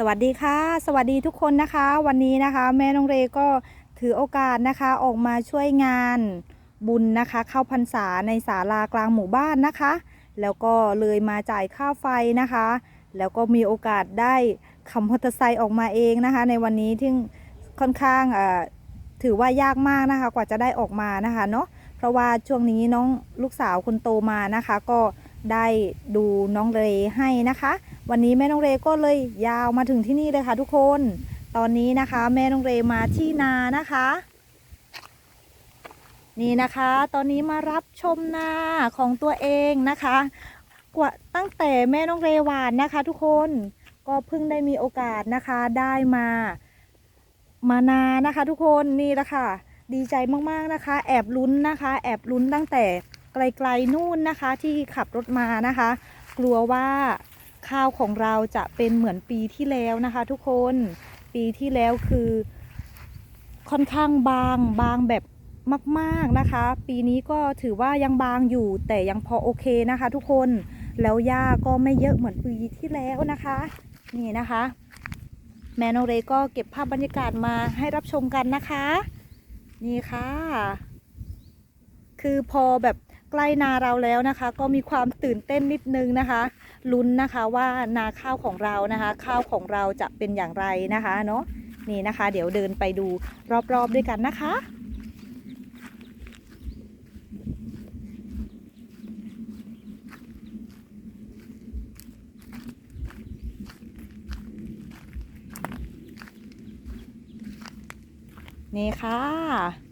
สวัสดีค่ะ สวัสดีทุกคนนะคะ วันนี้นะคะ แม่น้องเรก็ถือโอกาสนะคะออกมาช่วยงานบุญนะคะ เข้าพรรษาในศาลากลางหมู่บ้านนะคะ แล้วก็เลยมาจ่ายค่าไฟนะคะ แล้วก็มีโอกาสได้ขับมอเตอร์ไซค์ออกมาเองนะคะ ในวันนี้ที่ค่อนข้างถือว่ายากมากนะคะ กว่าจะได้ออกมานะคะเนาะเพราะว่าช่วงนี้น้องลูกสาวคนโตมานะคะ ก็ได้ดูน้องเรให้นะคะ วันนี้แม่น้องเรก็เลยยาวมาถึงที่นี่เลยค่ะทุกคน ตอนนี้นะคะ แม่น้องเรมาที่นานะคะ นี่นะคะ ตอนนี้มารับชมนาของตัวเองนะคะกว่าตั้งแต่แม่น้องเรหวานนะคะ ทุกคนก็เพิ่งได้มีโอกาสนะคะได้มา มานานะคะ ทุกคนนี่แหละค่ะ ดีใจมากๆนะคะ แอบลุ้นนะคะ แอบลุ้นตั้งแต่ไกลๆนู่นนะคะ ที่ขับรถมานะคะ กลัวว่า ข้าวของเราจะเป็นเหมือนปีที่แล้วนะคะ ทุกคนปีที่แล้วคือค่อนข้างบางบางแบบมากๆนะคะ ปีนี้ก็ถือว่ายังบางอยู่แต่ยังพอโอเคนะคะ ทุกคนแล้วหญ้าก็ไม่เยอะเหมือนปีที่แล้วนะคะ นี่นะคะ แมน้องเรก็เก็บภาพบรรยากาศมาให้รับชมกันนะคะ นี่ค่ะ คือพอแบบใกล้นาเราแล้วนะคะ ก็มีความตื่นเต้นนิดนึงนะคะ ลุ้นนะคะว่านาข้าวของเรานะคะ ข้าวของเราจะเป็นอย่างไรนะคะเนาะนี่นะคะ เดี๋ยวเดินไปดูรอบๆด้วยกันนะคะนี่ค่ะ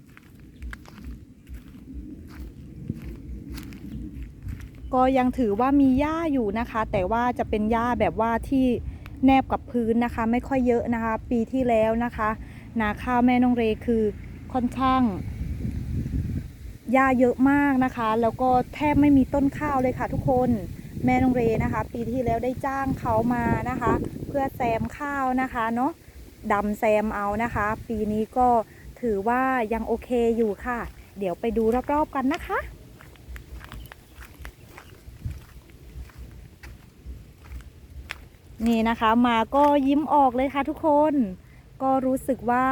ก็ยังถือว่ามีหญ้าอยู่นะคะ แต่ว่าจะเป็นหญ้าแบบว่าที่แนบกับพื้นนะคะ ไม่ค่อยเยอะนะคะ ปีที่แล้วนะคะ นาข้าวแม่นงเรคือค่อนข้างหญ้าเยอะมากนะคะ แล้วก็แทบไม่มีต้นข้าวเลยค่ะทุกคนแม่นงเรนะคะ ปีที่แล้วได้จ้างเขามานะคะ เพื่อแซมข้าวนะคะเนาะดำแซมเอานะคะ ปีนี้ก็ถือว่ายังโอเคอยู่ค่ะ เดี๋ยวไปดูรอบๆกันนะคะ นี่นะคะมาก็ยิ้มออกเลยค่ะทุกคน ก็รู้สึกว่า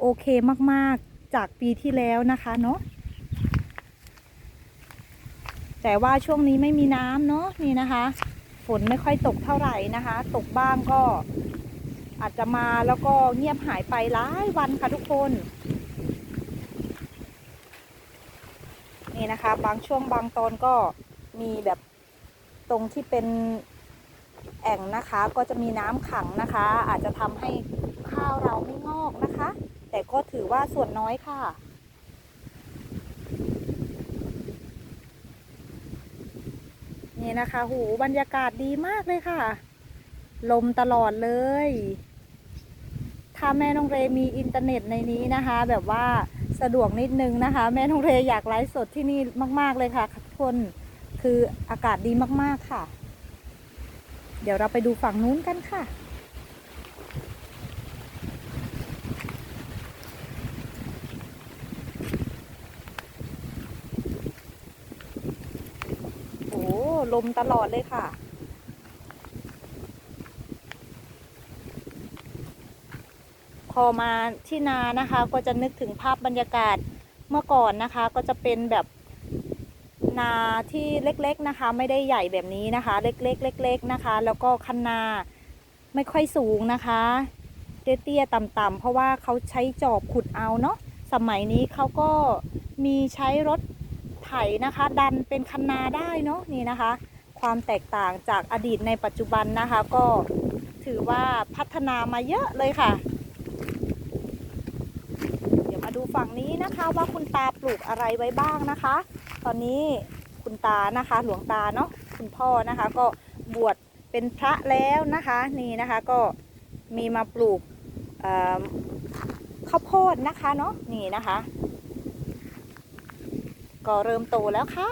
โอเคมากๆจากปีที่แล้วนะคะเนาะแต่ว่าช่วงนี้ไม่มีน้ำเนาะนี่นะคะ ฝนไม่ค่อยตกเท่าไหร่นะคะ ตกบ้างก็อาจจะมาแล้วก็เงียบหายไปหลายวันค่ะทุกคนนี่นะคะ บางช่วงบางตอนก็มีแบบตรงที่เป็น แอ่งนะคะ ก็จะมีน้ำขังนะคะ อาจจะทำให้ข้าวเราไม่งอกนะคะ แต่ก็ถือว่าส่วนน้อยค่ะนี่นะคะหูบรรยากาศดีมากเลยค่ะ ลมตลอดเลย ถ้าแม่น้องเรมีอินเทอร์เน็ตในนี้นะคะ แบบว่าสะดวกนิดนึงนะคะ แม่น้องเรอยากไลฟ์สดที่นี่มาก ๆเลยค่ะทุกคนคืออากาศดีมากๆค่ะ เดี๋ยวเราไปดูฝั่งนู้นกันค่ะ โอ้ลมตลอดเลยค่ะพอมาที่นานะคะก็จะนึกถึงภาพบรรยากาศเมื่อก่อนนะคะ ก็จะเป็นแบบ นาที่เล็กๆนะคะ ไม่ได้ใหญ่แบบนี้นะคะ เล็กๆเล็กๆนะคะ แล้วก็คันนาไม่ค่อยสูงนะคะเตี้ยๆต่ำๆเพราะว่าเขาใช้จอบขุดเอาเนาะสมัยนี้เขาก็มีใช้รถไถนะคะ ดันเป็นคันนาได้เนาะนี่นะคะ ความแตกต่างจากอดีตในปัจจุบันนะคะ ก็ถือว่าพัฒนามาเยอะเลยค่ะ เดี๋ยวมาดูฝั่งนี้นะคะว่าคุณตาปลูกอะไรไว้บ้างนะคะ ตอนนี้คุณตานะคะ หลวงตาเนาะคุณพ่อนะคะ ก็บวชเป็นพระแล้วนะคะ นี่นะคะก็มีมาปลูกข้าวโพดนะคะเนาะนี่นะคะ ก็เริ่มโตแล้วค่ะ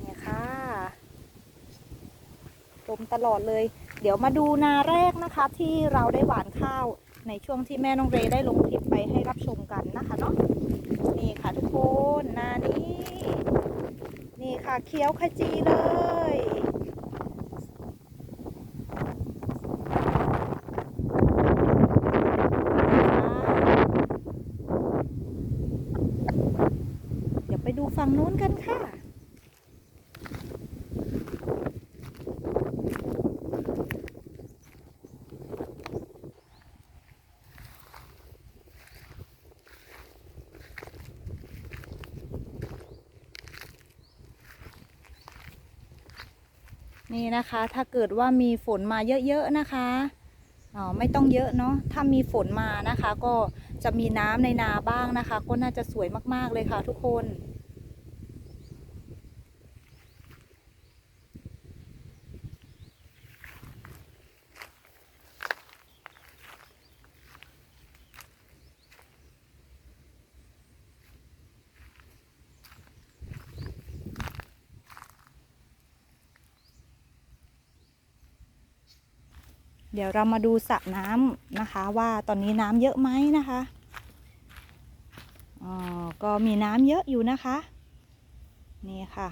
นี่ค่ะลมตลอดเลย เดี๋ยวมาดูนาแรกนะคะที่เราได้หวานข้าว ในช่วงที่แม่น้องเรได้ลงคลิปไปให้รับชมกันนะคะเนาะนี่ค่ะทุกคนนานี้นี่ค่ะเคี้ยวขจีเลยเดี๋ยวไปดูฝั่งนู้นกันค่ะ นี่นะคะถ้าเกิดว่ามีฝนมาเยอะๆนะคะอ๋อไม่ต้องเยอะเนาะถ้ามีฝนมานะคะ ก็จะมีน้ำในนาบ้างนะคะ ก็น่าจะสวยมากๆเลยค่ะทุกคน เดี๋ยวเรามาดูสระน้ำนะคะ ว่าตอนนี้น้ำเยอะไหมนะคะอ๋อก็มีน้ำเยอะอยู่นะคะ นี่ค่ะ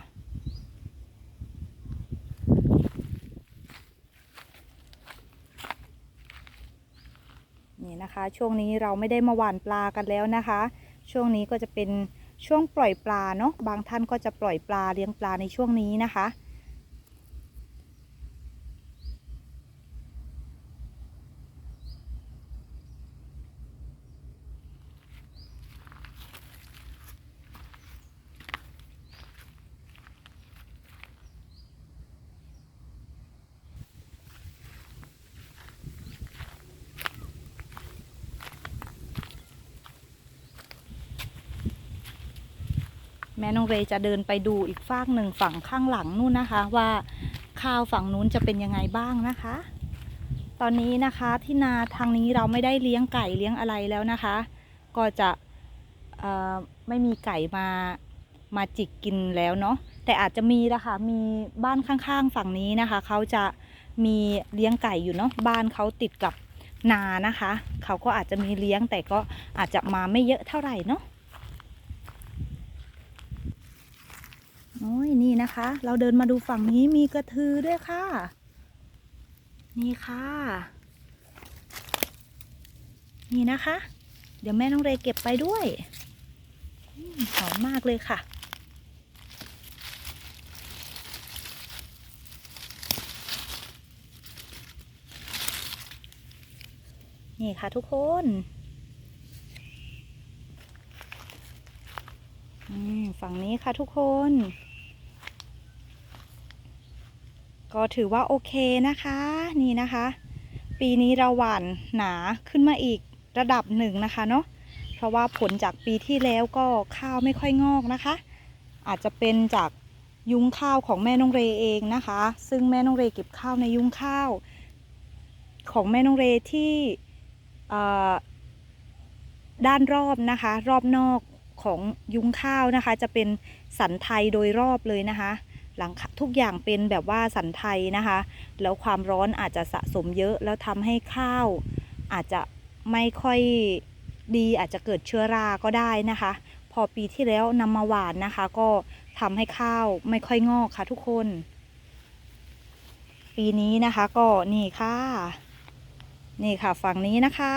นี่นะคะ ช่วงนี้เราไม่ได้มาหว่านปลากันแล้วนะคะ ช่วงนี้ก็จะเป็นช่วงปล่อยปลาเนาะบางท่านก็จะปล่อยปลาเลี้ยงปลาในช่วงนี้นะคะ แม่น้องเรย์จะเดินไปดูอีกฝากหนึ่งฝั่งข้างหลังนู่นนะคะ ว่าข้าวฝั่งนู้นจะเป็นยังไงบ้างนะคะ ตอนนี้นะคะที่นาทางนี้เราไม่ได้เลี้ยงไก่เลี้ยงอะไรแล้วนะคะ ก็จะไม่มีไก่มามาจิกกินแล้วเนาะแต่อาจจะมีนะคะมีบ้านข้างๆฝั่งนี้นะคะเขาจะมีเลี้ยงไก่อยู่เนาะบ้านเขาติดกับนานะคะ เขาก็อาจจะมีเลี้ยงแต่ก็อาจจะมาไม่เยอะเท่าไหร่เนาะ โอ้ยนี่นะคะ เราเดินมาดูฝั่งนี้มีกระทือด้วยค่ะ นี่ค่ะ นี่นะคะ เดี๋ยวแม่น้องเรย์เก็บไปด้วยหอมมากเลยค่ะ นี่ค่ะทุกคนฝั่งนี้ค่ะทุกคน ก็ถือว่าโอเคนะคะนี่นะคะ ปีนี้เราหว่านหนาขึ้นมาอีกระดับหนึ่งนะคะเนาะเพราะว่าผลจากปีที่แล้วก็ข้าวไม่ค่อยงอกนะคะ อาจจะเป็นจากยุ้งข้าวของแม่น้องเรเองนะคะ ซึ่งแม่น้องเรเก็บข้าวในยุ้งข้าว ของแม่น้องเรที่ด้านรอบนะคะ รอบนอกของยุ้งข้าวนะคะ จะเป็นสันไทยโดยรอบเลยนะคะ หลังทุกอย่างเป็นแบบว่าสันไทยนะคะ แล้วความร้อนอาจจะสะสมเยอะ แล้วทำให้ข้าว อาจจะไม่ค่อยดีอาจจะเกิดเชื้อราก็ได้นะคะ พอปีที่แล้วนำมาหวานนะคะ ก็ทำให้ข้าวไม่ค่อยงอกค่ะทุกคน ปีนี้นะคะก็นี่ค่ะ นี่ค่ะฝั่งนี้นะคะ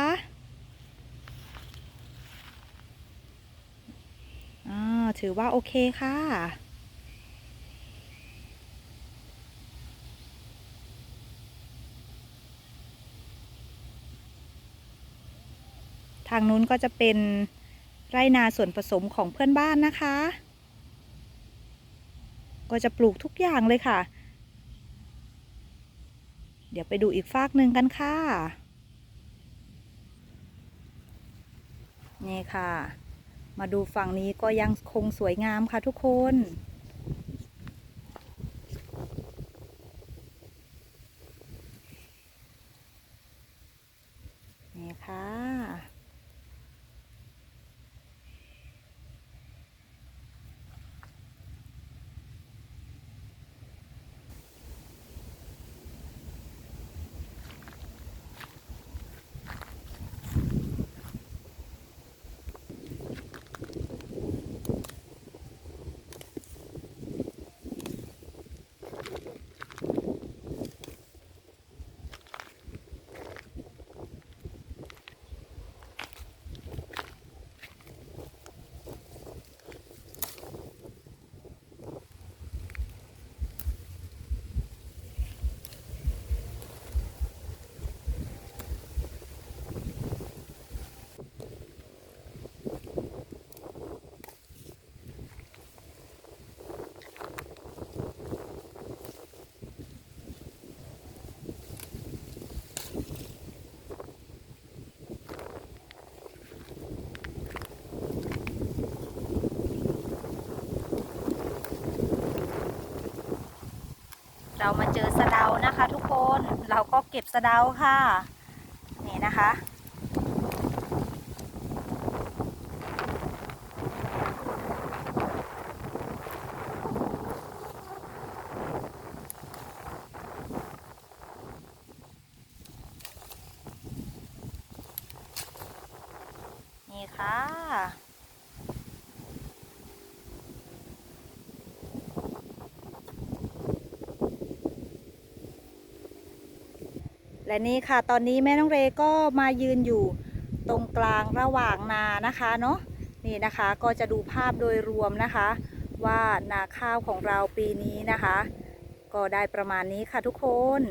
อ่าถือว่าโอเคค่ะ ทางนู้นก็จะเป็นไรนาส่วนผสมของเพื่อนบ้านนะคะ ก็จะปลูกทุกอย่างเลยค่ะ เดี๋ยวไปดูอีกฟากหนึ่งกันค่ะ นี่ค่ะ มาดูฝั่งนี้ก็ยังคงสวยงามค่ะทุกคนค่ะ น เรามาเจอสะเดานะคะ ทุกคนเราก็เก็บสะเดาค่ะนี่นะคะนี่ค่ะ และนี่ค่ะตอนนี้แม่น้องเรก็มายืนอยู่ตรงกลางระหว่างนานะคะเนาะนี่นะคะก็จะดูภาพโดยรวมนะคะ ว่านาข้าวของเราปีนี้นะคะ ก็ได้ประมาณนี้ค่ะทุกคน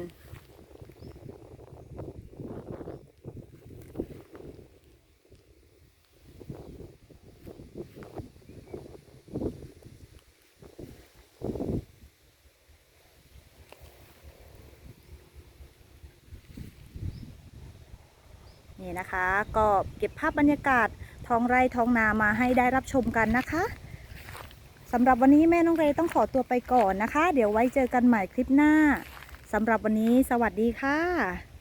นี่นะคะ ก็เก็บภาพบรรยากาศท้องไร่ท้องนามาให้ได้รับชมกันนะคะสำหรับวันนี้แม่น้องเรย์ต้องขอตัวไปก่อนนะคะ เดี๋ยวไว้เจอกันใหม่คลิปหน้าสำหรับวันนี้สวัสดีค่ะ